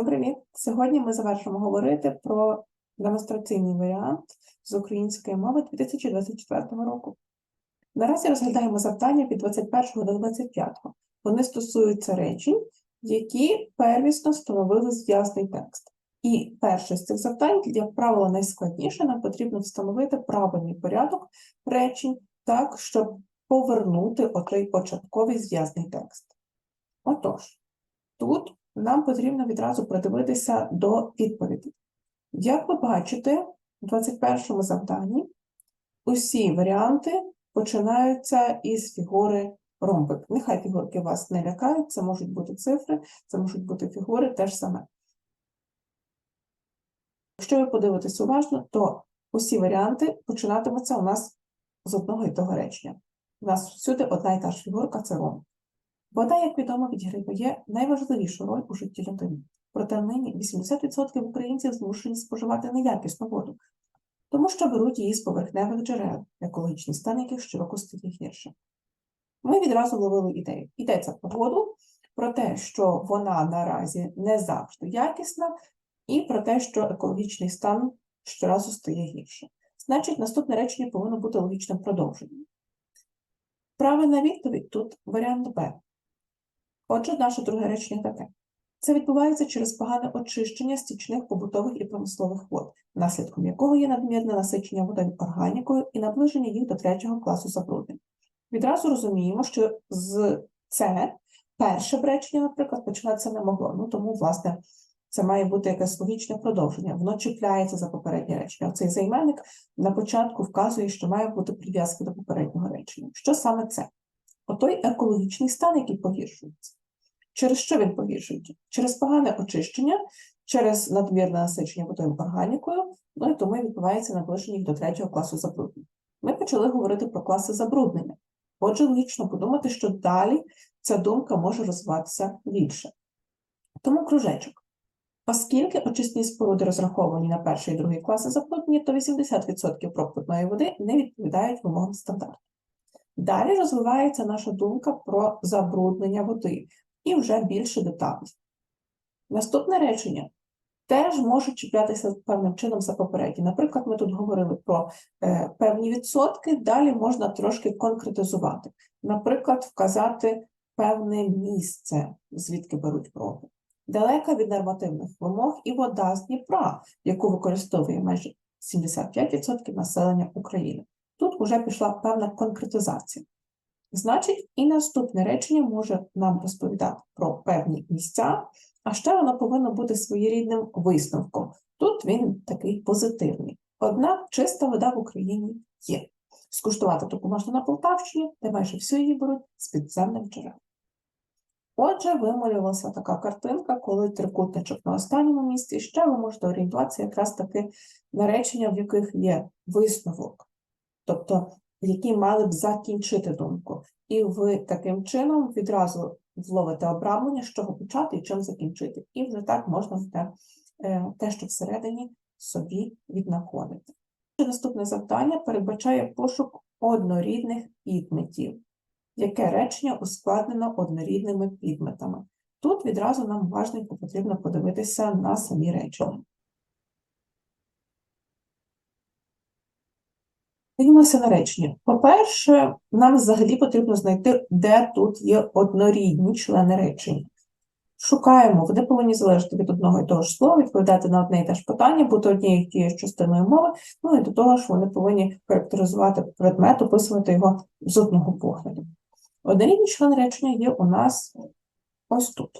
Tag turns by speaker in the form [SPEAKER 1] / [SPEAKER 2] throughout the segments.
[SPEAKER 1] Всім привіт! Сьогодні ми завершимо говорити про демонстраційний варіант з української мови 2024 року. Наразі розглядаємо завдання від 21 до 25. Вони стосуються речень, які первісно становили зв'язний текст. І перше з цих завдань, як правило, найскладніше, нам потрібно встановити правильний порядок речень так, щоб повернути отой початковий зв'язний текст. Отож, тут нам потрібно відразу придивитися до відповіді. Як ви бачите, у 21 завданні усі варіанти починаються із фігури ромбик. Нехай фігурки вас не лякають, це можуть бути цифри, це можуть бути фігури теж саме. Якщо ви подивитесь уважно, то усі варіанти починатимуться у нас з одного і того речення. У нас всюди одна і та ж фігурка це ромб. Вода, як відомо, відіграє найважливішу роль у житті людини. Проте нині 80% українців змушені споживати неякісну воду, тому що беруть її з поверхневих джерел, екологічний стан яких щороку стає гірше. Ми відразу ловили ідею. Йдеться про воду, про те, що вона наразі не завжди якісна, і про те, що екологічний стан щоразу стає гірше. Значить, наступне речення повинно бути логічним продовженням. Правильна відповідь тут варіант Б. Отже, наше друге речення таке. Це відбувається через погане очищення стічних побутових і промислових вод, наслідком якого є надмірне насичення водою органікою і наближення їх до третього класу забруднень. Відразу розуміємо, що з це перше речення, наприклад, починатися не могло. Ну тому, власне, це має бути якесь логічне продовження. Воно чіпляється за попереднє речення. Оцей займенник на початку вказує, що має бути прив'язка до попереднього речення. Що саме це? Отой екологічний стан, який погіршується. Через що він погіршується? Через погане очищення, через надмірне насичення водою органікою, ну і тому відбувається наближення їх до третього класу забруднення. Ми почали говорити про класи забруднення. Отже, логічно подумати, що далі ця думка може розвиватися більше. Тому кружечок. Оскільки очисні споруди розраховані на перший і другий класи забруднення, то 80% пропитної води не відповідають вимогам стандарту. Далі розвивається наша думка про забруднення води і вже більше деталей. Наступне речення теж може чіплятися певним чином за попередні. Наприклад, ми тут говорили про е, певні відсотки, далі можна трошки конкретизувати. Наприклад, вказати певне місце, звідки беруть проби. Далека від нормативних вимог і вода з Дніпра, яку використовує майже 75% населення України. Тут вже пішла певна конкретизація. Значить, і наступне речення може нам розповідати про певні місця, а ще воно повинно бути своєрідним висновком. Тут він такий позитивний. Однак чиста вода в Україні є. Скуштувати таку можна на Полтавщині, де майже всю її беруть з підземних джерел. Отже, вималювалася така картинка, коли трикутничок на останньому місці, ще ви можете орієнтуватися якраз таки на речення, в яких є висновок, тобто які мали б закінчити думку. І ви таким чином відразу вловите обрамлення, з чого почати і чим закінчити. І вже так можна те, е, те що всередині собі віднаходити. Наступне завдання передбачає пошук однорідних підметів. Яке речення ускладнено однорідними підметами? Тут відразу нам важливо потрібно подивитися на самі речення. Дивимося на речення. По-перше, нам взагалі потрібно знайти, де тут є однорідні члени речення. Шукаємо, вони повинні залежати від одного і того ж слова, відповідати на одне і те ж питання, бути однією тією частиною мови, ну і до того ж вони повинні характеризувати предмет, описувати його з одного погляду. Однорідні члени речення є у нас ось тут,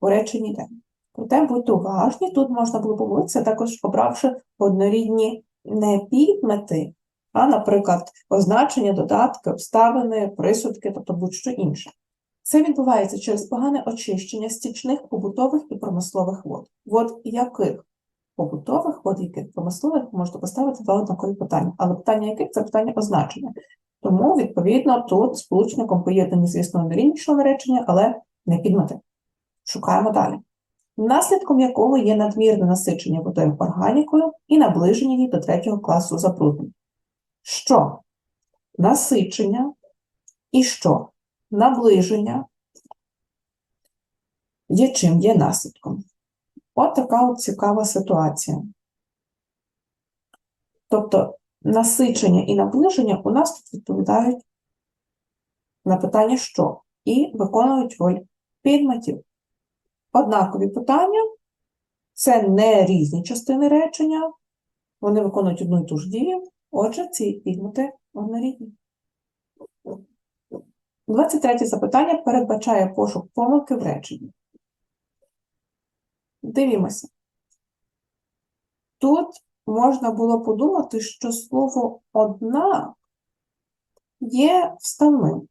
[SPEAKER 1] у реченні де. Проте будьте уважні, тут можна було помилитися, також обравши однорідні не підмети, а, наприклад, означення, додатки, обставини, присудки, тобто будь-що інше. Це відбувається через погане очищення стічних побутових і промислових вод. Вод яких? Побутових, вод яких промислових можете поставити два однакові питання. Але питання яких це питання означення. Тому, відповідно, тут сполучником поєднані, звісно, однорідні члени речення, але не підмети. Шукаємо далі. Наслідком якого є надмірне насичення водою органікою і наближення її до третього класу забруднень. Що? Насичення і що? Наближення є чим є наслідком. От така от цікава ситуація. Тобто насичення і наближення у нас тут відповідають на питання що і виконують роль підметів. Однакові питання це не різні частини речення, вони виконують одну і ту ж дію, отже, ці підмети однорідні. 23 запитання передбачає пошук помилки в реченні. Дивімося. Тут можна було подумати, що слово одна є вставним.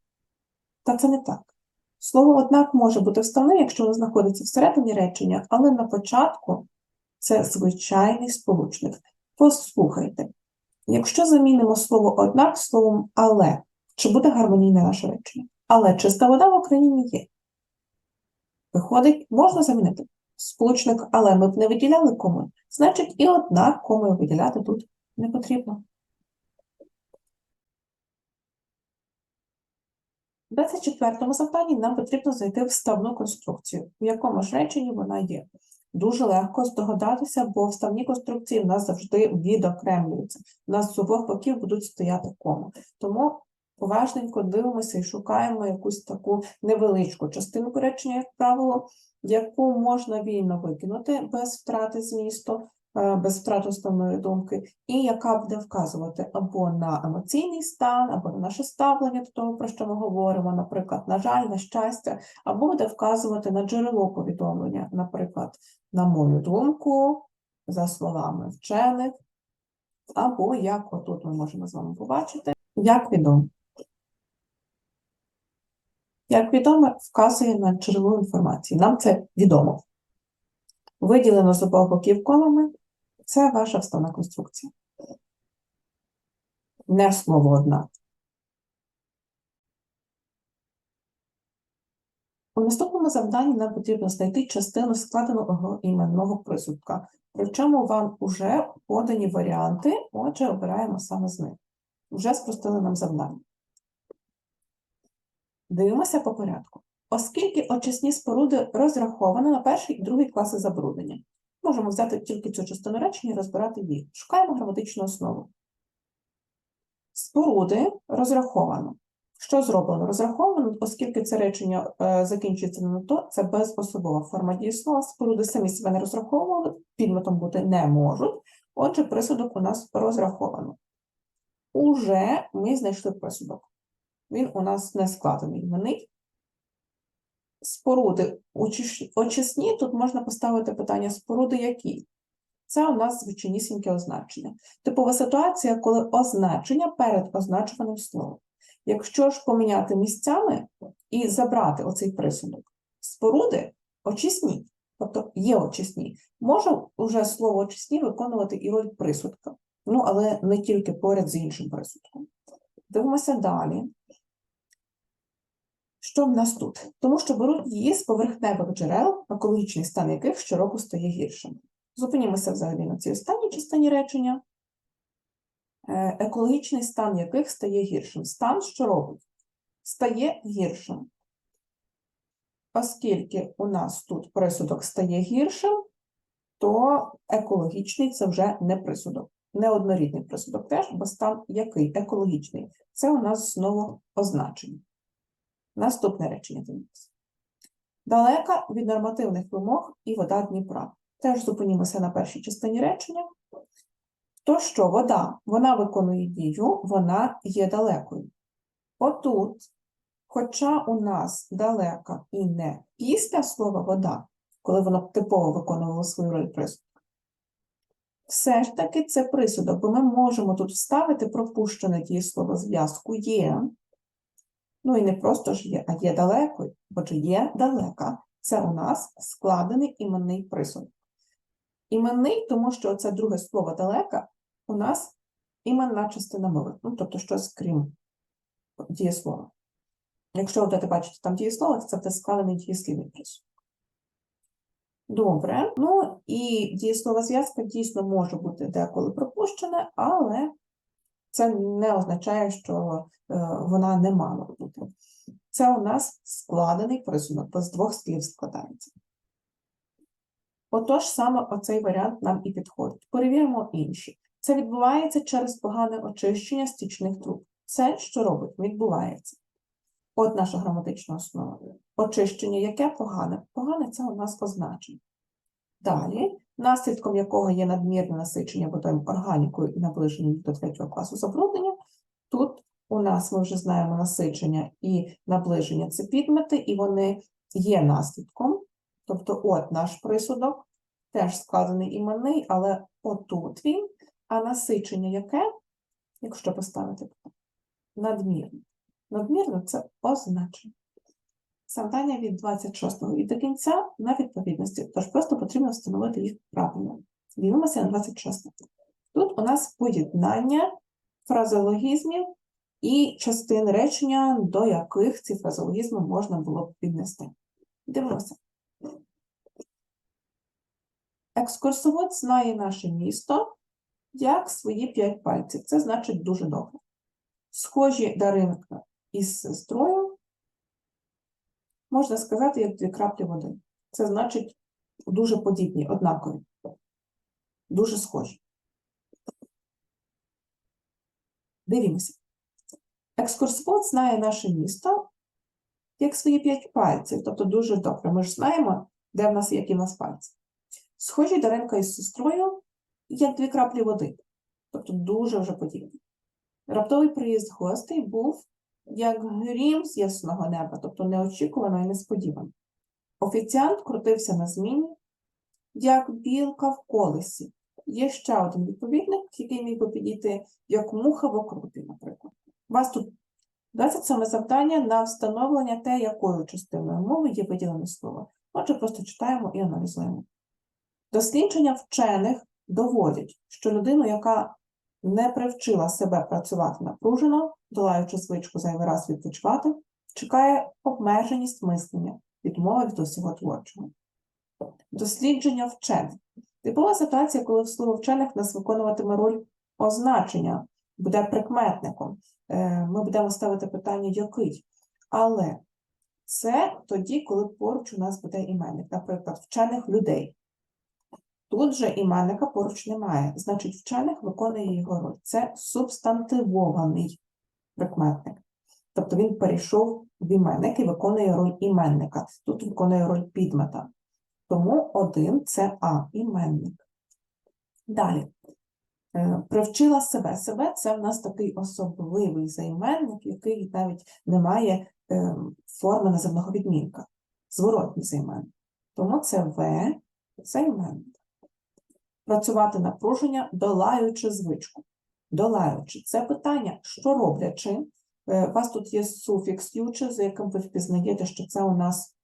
[SPEAKER 1] Та це не так. Слово однак може бути вставним, якщо воно знаходиться всередині речення, але на початку це звичайний сполучник. Послухайте, якщо замінимо слово однак словом але, чи буде гармонійне наше речення? Але чиста вода в Україні є. Виходить, можна замінити сполучник, але ми б не виділяли кому. Значить, і однак кому виділяти тут не потрібно. В 24 завданні нам потрібно знайти вставну конструкцію, в якому ж реченні вона є. Дуже легко здогадатися, бо вставні конструкції в нас завжди відокремлюються. У нас з обох боків будуть стояти кома. Тому уважненько дивимося і шукаємо якусь таку невеличку частинку речення, як правило, яку можна вільно викинути без втрати змісту, без втрати основної думки, і яка буде вказувати або на емоційний стан, або на наше ставлення до того, про що ми говоримо, наприклад, на жаль, на щастя, або буде вказувати на джерело повідомлення, наприклад, на мою думку, за словами вчених, або як отут ми можемо з вами побачити, як відомо. Як відомо, вказує на джерело інформації. Нам це відомо. Виділено з обох боків колами це ваша вставна конструкція. Не слово однак. У наступному завданні нам потрібно знайти частину складеного іменного присудка. Причому вам вже подані варіанти, отже, обираємо саме з них. Вже спростили нам завдання. Дивимося по порядку. Оскільки очисні споруди розраховані на перший і другий класи забруднення, можемо взяти тільки цю частину речення і розбирати їх. Шукаємо граматичну основу. Споруди розраховано. Що зроблено? Розраховано, оскільки це речення е, закінчується на то, це безособова форма дієслова. Споруди самі себе не розраховували, підметом бути не можуть. Отже, присудок у нас розраховано. Уже ми знайшли присудок. Він у нас не складений іменний. Споруди очисні, тут можна поставити питання споруди які? Це у нас звичайнісіньке означення. Типова ситуація, коли означення перед означуваним словом. Якщо ж поміняти місцями і забрати оцей присудок, споруди очисні, тобто є очисні, може вже слово очисні виконувати і роль присудка. Ну, але не тільки поряд з іншим присудком. Дивимося далі. Що в нас тут? Тому що беруть її з поверхневих джерел, екологічний стан яких щороку стає гіршим. Зупинімося взагалі на цій останній частині речення. Е, Екологічний стан яких стає гіршим. Стан що робить? Стає гіршим. Оскільки у нас тут присудок стає гіршим, то екологічний це вже не присудок. Неоднорідний присудок теж, бо стан який? Екологічний. Це у нас знову означення. Наступне речення дивимося. Далека від нормативних вимог і вода Дніпра. Теж зупинімося на першій частині речення. То що вода? Вона виконує дію, вона є далекою. Отут, хоча у нас далека і не після слова вода, коли воно типово виконувало свою роль присудка, все ж таки це присудок, бо ми можемо тут вставити пропущене дієслово зв'язку є. Ну і не просто ж є, а є далекою, ж є далека. Це у нас складений іменний присудок. Іменний, тому що це друге слово далека у нас іменна частина мови, ну, тобто щось крім дієслова. Якщо ви бачити там дієслово, це буде складений дієслівний присудок. Добре. Ну і дієслова зв'язка дійсно може бути деколи пропущене, але це не означає, що е, вона не мала бути. Це у нас складений присудок, бо з двох слів складається. Отож, саме оцей варіант нам і підходить. Перевіримо інші. Це відбувається через погане очищення стічних труб. Це що робить? Відбувається. От наша граматична основа. Очищення яке погане? Погане це у нас позначення. Далі, наслідком якого є надмірне насичення водою органікою і наближення до третього класу забруднення, тут у нас ми вже знаємо насичення і наближення це підмети, і вони є наслідком. Тобто, от наш присудок теж складений іменний, але отут він, а насичення яке, якщо поставити надмірне. Надмірно це означення. Завдання від 26-го і до кінця на відповідності, тож просто потрібно встановити їх правильно. Дивимося на 26. Тут у нас поєднання фразеологізмів і частин речення, до яких ці фразеологізми можна було б піднести. Дивимося. Екскурсовод знає наше місто як свої п'ять пальців. Це значить дуже добре. Схожі Даринка із сестрою, можна сказати, як дві краплі води. Це значить дуже подібні, однакові, дуже схожі. Дивімося. Екскурсовод знає наше місто як свої п'ять пальців, тобто дуже добре. Ми ж знаємо, де в нас які в нас пальці. Схожі Даренка із сестрою, як дві краплі води, тобто дуже вже подібні. Раптовий приїзд гостей був як грім з ясного неба, тобто неочікувано і несподівано. Офіціант крутився на зміні, як білка в колесі. Є ще один відповідник, який міг би підійти, як муха в окрупі, наприклад. У вас тут 27 завдання на встановлення те, якою частиною мови є виділене слово. Отже, просто читаємо і аналізуємо. Дослідження вчених доводять, що людину, яка не привчила себе працювати напружено, долаючи звичку зайвий раз відпочивати, чекає обмеженість мислення, відмова від усього творчого. Дослідження вчених. Типова ситуація, коли в слово вчених нас виконуватиме роль означення, буде прикметником. Е, Ми будемо ставити питання, який. Але це тоді, коли поруч у нас буде іменник, наприклад, вчених людей. Тут же іменника поруч немає, значить, вчених виконує його роль. Це субстантивований прикметник. Тобто він перейшов в іменник і виконує роль іменника. Тут виконує роль підмета. Тому один це А, іменник. Далі. Е, Привчила себе. Себе це в нас такий особливий займенник, який навіть не має е, форми називного відмінка. Зворотній займенник. Тому це В, займенник. Працювати напруження, долаючи звичку. Долаючи. Це питання, що роблячи. Е, У вас тут є суфікс ючи, за яким ви впізнаєте, що це у нас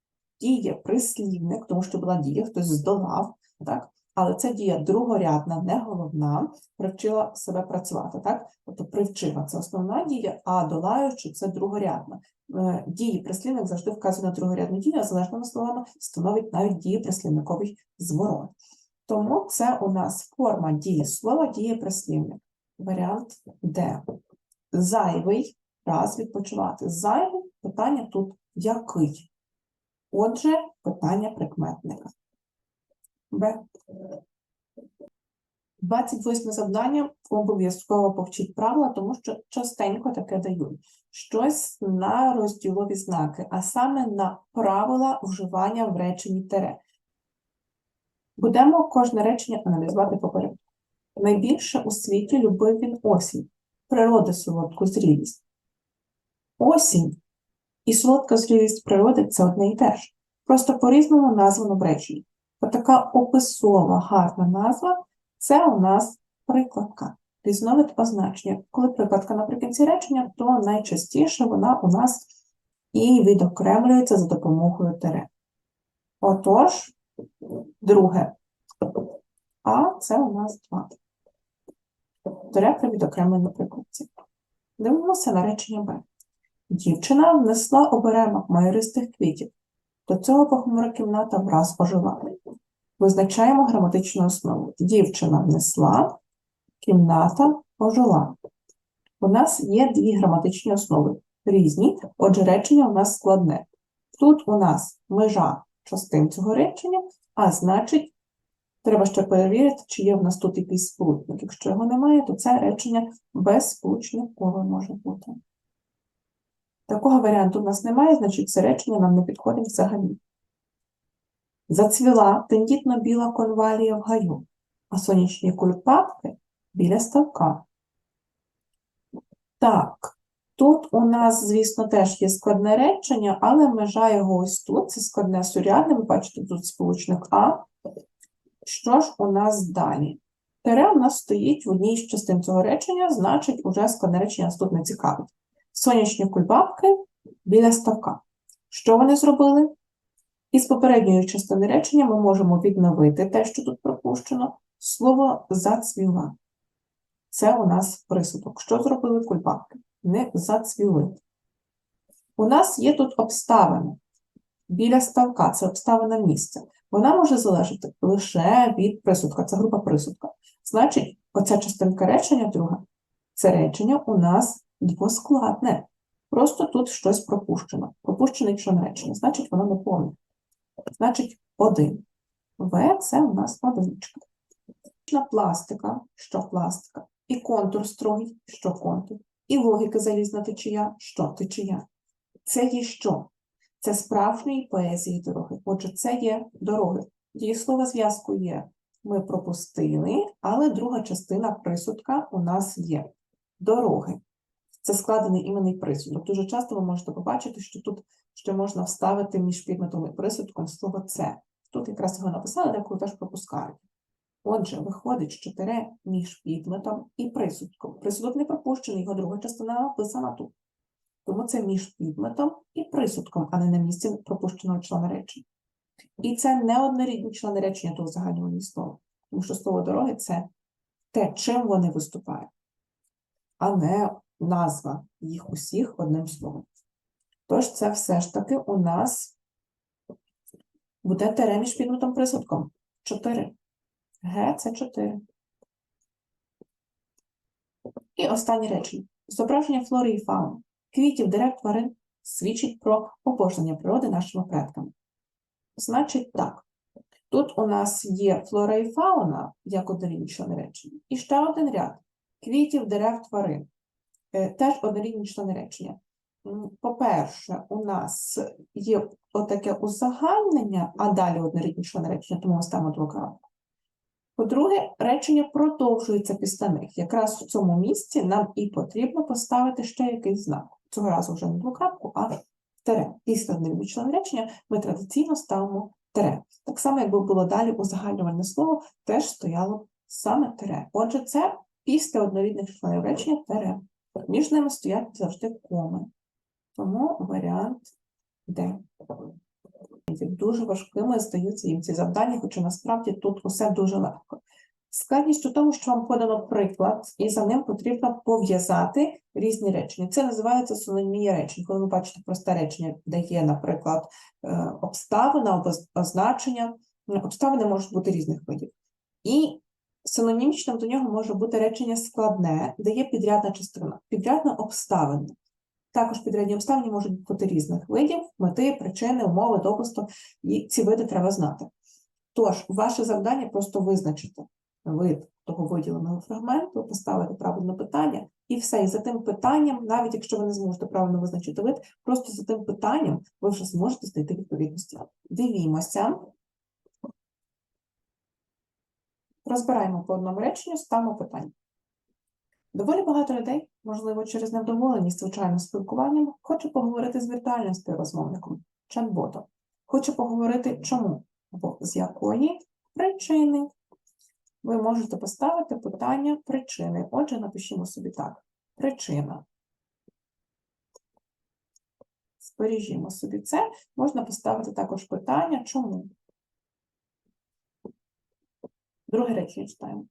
[SPEAKER 1] діє прислівник, тому що була дія, хтось здолав, так? але це дія другорядна, не головна, привчила себе працювати, так? Тобто привчила це основна дія, а долаючи це другорядна. Е, Дії прислівник завжди вказує на другорядну дію, а залежними словами становить навіть дії прислівниковий зворот. Тому це у нас форма дії слова, діє прислівник. Варіант Д. Зайвий раз відпочивати. Зайвий питання тут який? Отже, питання прикметника. Б. 28 завдання обов'язково повчіть правила, тому що частенько таке дають. Щось на розділові знаки, а саме на правила вживання в реченні тере. Будемо кожне речення аналізувати по порядку. Найбільше у світі любив він осінь, природи солодку зрілість. Осінь і солодка зрілість природи це одне і те ж. Просто по-різному названо в реченні. Отака описова гарна назва це у нас прикладка. Різновид означення. Коли прикладка наприкінці речення, то найчастіше вона у нас і відокремлюється за допомогою тире. Отож, друге. А це у нас два. Тире при відокремленні прикладці. Дивимося на речення Б. Дівчина внесла оберемок майористих квітів. До цього похмура кімната враз ожила. Визначаємо граматичну основу. Дівчина внесла, кімната ожила. У нас є дві граматичні основи. Різні, отже, речення у нас складне. Тут у нас межа частин цього речення, а значить, Треба ще перевірити, чи є в нас тут якийсь сполучник. Якщо його немає, то це речення безсполучникове може бути. Такого варіанту в нас немає, значить це речення нам не підходить взагалі. Зацвіла тендітно біла конвалія в гаю, а сонячні кульпапки біля ставка. Так, тут у нас, звісно, теж є складне речення, але межа його ось тут. Це складне сурядне, ви бачите, тут сполучник А. Що ж у нас далі? Тере у нас стоїть в одній з частин цього речення, значить, уже складне речення нас тут не цікавить. Сонячні кульбабки біля ставка. Що вони зробили? Із попередньої частини речення ми можемо відновити те, що тут пропущено, слово зацвіла. Це у нас присудок. Що зробили кульбабки? Не зацвіли. У нас є тут обставини. Біля ставка це обставина місця. Вона може залежати лише від присудка. Це група присудка. Значить, оця частинка речення друга, це речення у нас двоскладне. Просто тут щось пропущено. Пропущений член речення, значить, воно не повне. Значить, один. В це у нас одиничка. Пластика, що пластика, і контур строгий, що контур, і логіка залізна течія, що течія. Це є що? Це справжньої поезії дороги. Отже, це є дороги. Дієслово зв'язку є. Ми пропустили, але друга частина присудка у нас є. Дороги. Це складений іменний присудок. Дуже часто ви можете побачити, що тут ще можна вставити між підметом і присудком слово це. Тут якраз його написали, деколи теж пропускають. Отже, виходить, що тере між підметом і присудком. Присудок не пропущений, його друга частина написана тут. Тому це між підметом і присудком, а не на місці пропущеного члена речення. І це не однорідні члени речення того загального слова. Тому що слово дороги це те, чим вони виступають, а не назва їх усіх одним словом. Тож це все ж таки у нас буде тере між підметом присудком. 4. Г це 4. І останнє речення. Зображення флори і фауни квітів, дерев, тварин свідчить про обожнення природи нашими предками. Значить так, тут у нас є флора і фауна, як однорідні речення, і ще один ряд квітів, дерев, тварин. Е, Теж однорідні члени речення. По-перше, у нас є отаке узагальнення, а далі однорідні члени речення, тому ми ставимо двокрапку. По-друге, речення продовжується після них. Якраз в цьому місці нам і потрібно поставити ще якийсь знак. Цього разу вже не двокрапку, а тере. Після членів речення ми традиційно ставимо тере. Так само, якби було далі узагальнювальне слово, теж стояло саме тере. Отже, це після однорідних членів речення тере. Між ними стоять завжди коми. Тому варіант Д. Дуже важкими здаються їм ці завдання, хоча насправді тут усе дуже легко. Складність у тому, що вам подано приклад, і за ним потрібно пов'язати різні речення. Це називається синонімія речень. Коли ви бачите просте речення, де є, наприклад, е, обставина, обоз- означення, обставини можуть бути різних видів. І синонімічним до нього може бути речення складне, де є підрядна частина, підрядна обставина. Також підрядні обставини можуть бути різних видів, мети, причини, умови, допусту, і ці види треба знати. Тож, ваше завдання просто визначити вид того виділеного фрагменту, поставити правильне питання, і все. І за тим питанням, навіть якщо ви не зможете правильно визначити вид, просто за тим питанням ви вже зможете знайти відповідності. Дивімося. Розбираємо по одному реченню, ставимо питання. Доволі багато людей, можливо, через невдоволеність звичайним спілкуванням, хоче поговорити з віртуальним співрозмовником, чат-ботом. Хоче поговорити чому або з якої причини. Ви можете поставити питання причини. Отже, напишімо собі так. Причина. Збережімо собі це. Можна поставити також питання чому. Друге речення читаємо.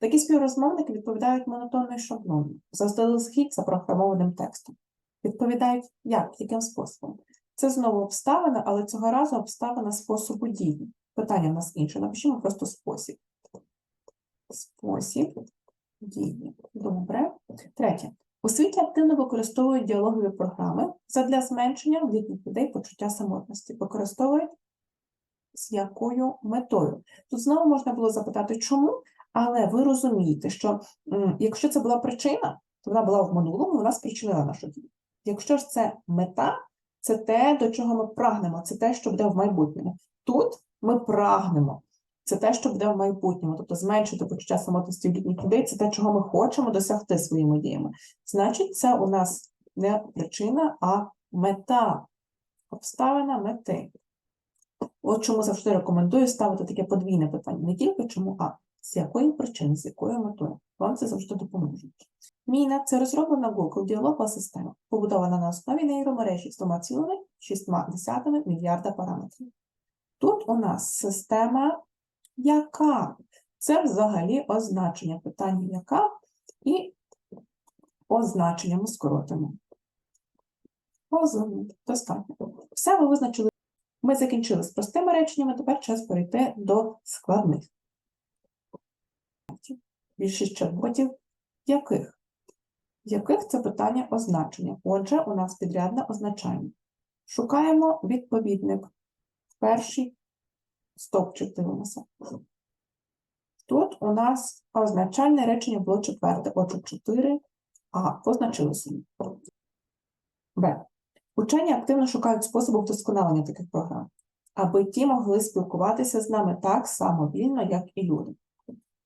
[SPEAKER 1] Такі співрозмовники відповідають монотонно і шаблонно, заздалегідь запрограмованим текстом. Відповідають як, яким способом. Це знову обставина, але цього разу обставина способу дії. Питання в нас інше. Напишімо просто спосіб. Спосіб дії. Добре. Третє. У світі активно використовують діалогові програми задля зменшення в літніх людей почуття самотності. Використовують з якою метою. Тут знову можна було запитати, чому, але ви розумієте, що якщо це була причина, то вона була в минулому, вона спричинила нашу дію. Якщо ж це мета, це те, до чого ми прагнемо, це те, що буде в майбутньому. Тут ми прагнемо. Це те, що буде в майбутньому, тобто зменшити почуття самотності в літніх людей, це те, чого ми хочемо досягти своїми діями. Значить, це у нас не причина, а мета, обставина мети. От чому завжди рекомендую ставити таке подвійне питання. Не тільки чому, а з якої причини, з якою метою. Вам це завжди допоможе. Міна це розроблена Google діалогова система, побудована на основі нейромережі з 2,6 мільярда параметрів. Тут у нас система яка? Це взагалі означення питання яка і означення скоротимо. Розумно, достатньо. Все ви визначили. Ми закінчили з простими реченнями, тепер час перейти до складних. Більшість чат-ботів яких? Яких це питання означення? Отже, у нас підрядне означання. Шукаємо відповідник. Перший стовпчик дивимося. Тут у нас означальне речення було четверте, отже, 4, а позначили собі. Б. Учені активно шукають способи вдосконалення таких програм, аби ті могли спілкуватися з нами так само вільно, як і люди.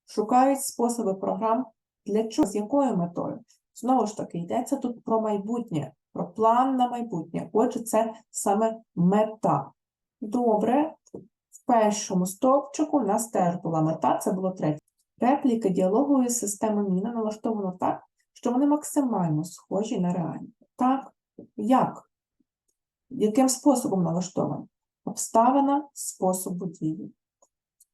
[SPEAKER 1] Шукають способи програм для чого, з якою метою? Знову ж таки, йдеться тут про майбутнє, про план на майбутнє. Отже, це саме мета. Добре, в першому стовпчику у нас теж була мета, це було третє. Репліки діалогової системи Міна налаштовано так, що вони максимально схожі на реальні. Так, як? Яким способом налаштовані? Обставина способу дії.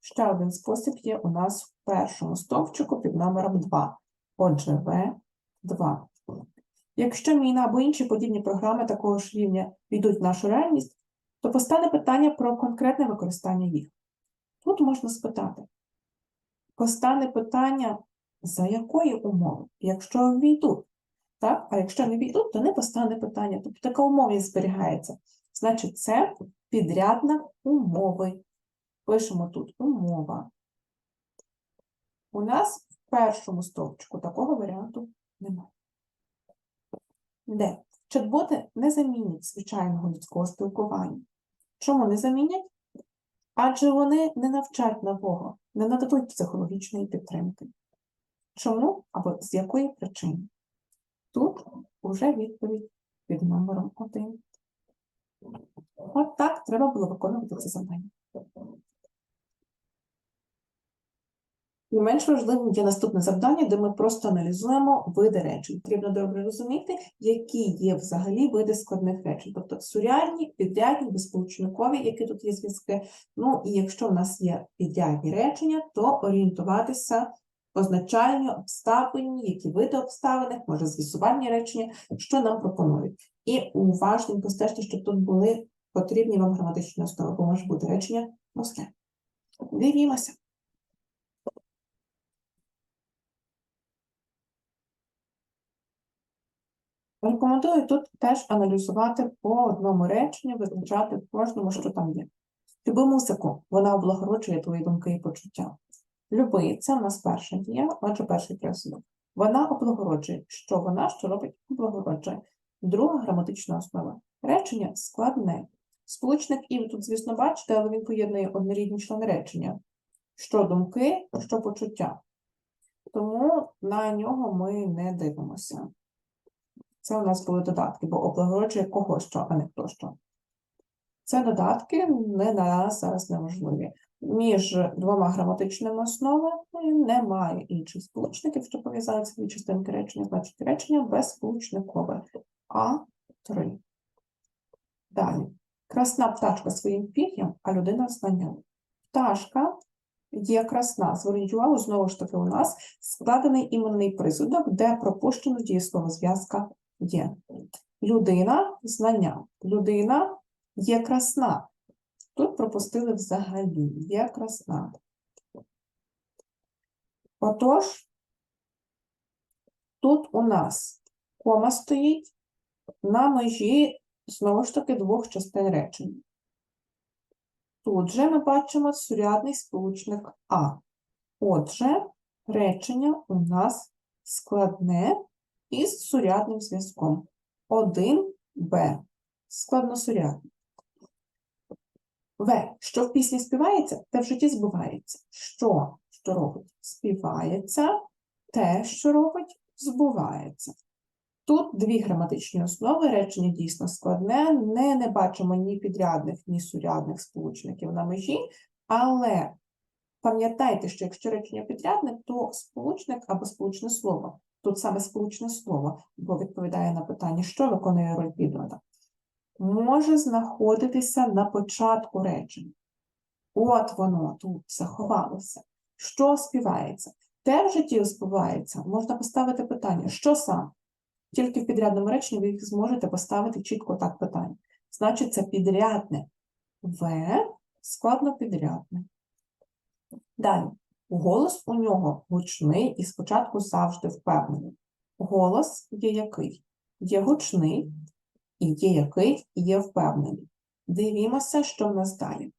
[SPEAKER 1] Ще один спосіб є у нас першому стовпчику під номером 2. Отже, В2. Якщо Міна або інші подібні програми такого ж рівня війдуть в нашу реальність, то постане питання про конкретне використання їх. Тут можна спитати, постане питання, за якої умови, якщо ввійдуть, так? а якщо не війдуть, то не постане питання. Тобто така умовність зберігається. Значить, це підрядна умови. Пишемо тут умова. У нас в першому стовпчику такого варіанту немає. Де? Чат-боти не замінять звичайного людського спілкування. Чому не замінять? Адже вони не навчать нового, не нададуть психологічної підтримки. Чому або з якої причини? Тут уже відповідь під номером 1. От так треба було виконувати це завдання. Не менш важливим є наступне завдання, де ми просто аналізуємо види речень. Потрібно добре розуміти, які є взагалі види складних речень, тобто сурядні, підрядні, безполучникові, які тут є зв'язки. Ну і якщо в нас є підрядні речення, то орієнтуватися означальні, обставини, які види обставин, може з'ясувальні речення, що нам пропонують. І уважненько стежте, щоб тут були потрібні вам граматичні основи, бо може бути речення просте. Дивімося. Рекомендую тут теж аналізувати по одному реченню, визначати кожному, що там є. Люби музику, вона облагороджує твої думки і почуття. Люби, це в нас перша дія, отже, перший присудок. Вона облагороджує. Що вона, що робить, облагороджує. Друга граматична основа. Речення складне. Сполучник і ви тут, звісно, бачите, але він поєднує однорідні члени речення. Що думки, що почуття. Тому на нього ми не дивимося. Це у нас були додатки, бо облагороджує кого що, а не хто що. Це додатки не нас зараз неможливі. Між двома граматичними основами немає інших сполучників, що ці дві частинки речення, значить речення безсполучникове. А3. Далі. Красна пташка своїм пір'ям, а людина знанням. Пташка є красна. Зверніть увагу, знову ж таки, у нас складений іменний присудок, де пропущено дієслово зв'язка є. Людина знання. Людина є красна. Тут пропустили взагалі є красна. Отож, тут у нас кома стоїть на межі, знову ж таки, двох частин речень. Тут же ми бачимо сурядний сполучник А. Отже, речення у нас складне із сурядним зв'язком. 1Б. Складносурядний. В. Що в пісні співається, те в житті збувається. Що, що робить? Співається, те, що робить, збувається. Тут дві граматичні основи, речення дійсно складне, не, не бачимо ні підрядних, ні сурядних сполучників на межі, але пам'ятайте, що якщо речення підрядне, то сполучник або сполучне слово, тут саме сполучне слово, бо відповідає на питання, що виконує роль підмета, може знаходитися на початку речення. От воно тут заховалося. Що співається? Те в житті співається, можна поставити питання, що саме? Тільки в підрядному реченні ви їх зможете поставити чітко так питання. Значить, це підрядне В складно підрядне. Далі. Голос у нього гучний і спочатку завжди впевнений. Голос є який? Є гучний, і є який, є впевнений. Дивімося, що в нас далі.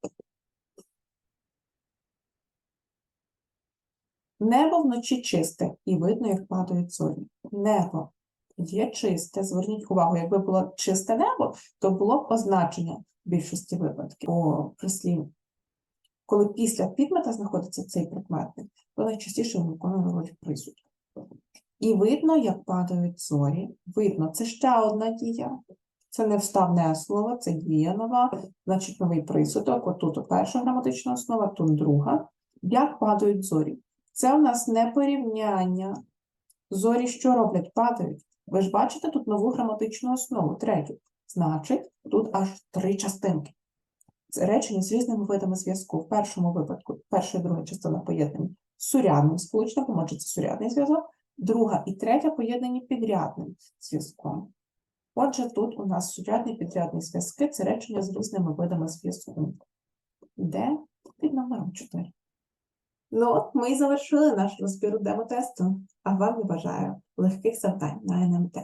[SPEAKER 1] Небо вночі чисте, і видно, як падають зорі. Небо є чисте. Зверніть увагу, якби було чисте небо, то було б означення в більшості випадків по прислів'ю. Коли після підмета знаходиться цей прикметник, то найчастіше виконує роль присудку. І видно, як падають зорі. Видно, це ще одна дія. Це не вставне слово, це дія нова, значить новий присудок. Отут перша граматична основа, тут друга. Як падають зорі? Це у нас не порівняння. Зорі що роблять? Падають. Ви ж бачите тут нову граматичну основу, третю. Значить, тут аж три частинки. Речення з різними видами зв'язку. В першому випадку, перша і друга частина поєднані сурядним сполучником, отже, це сурядний зв'язок. Друга і третя поєднані підрядним зв'язком. Отже, тут у нас сурядний підрядний зв'язки це речення з різними видами зв'язку. Де під номером 4. Ну, от ми і завершили наш розбір демо-тесту. А вам я бажаю легких завдань на НМТ.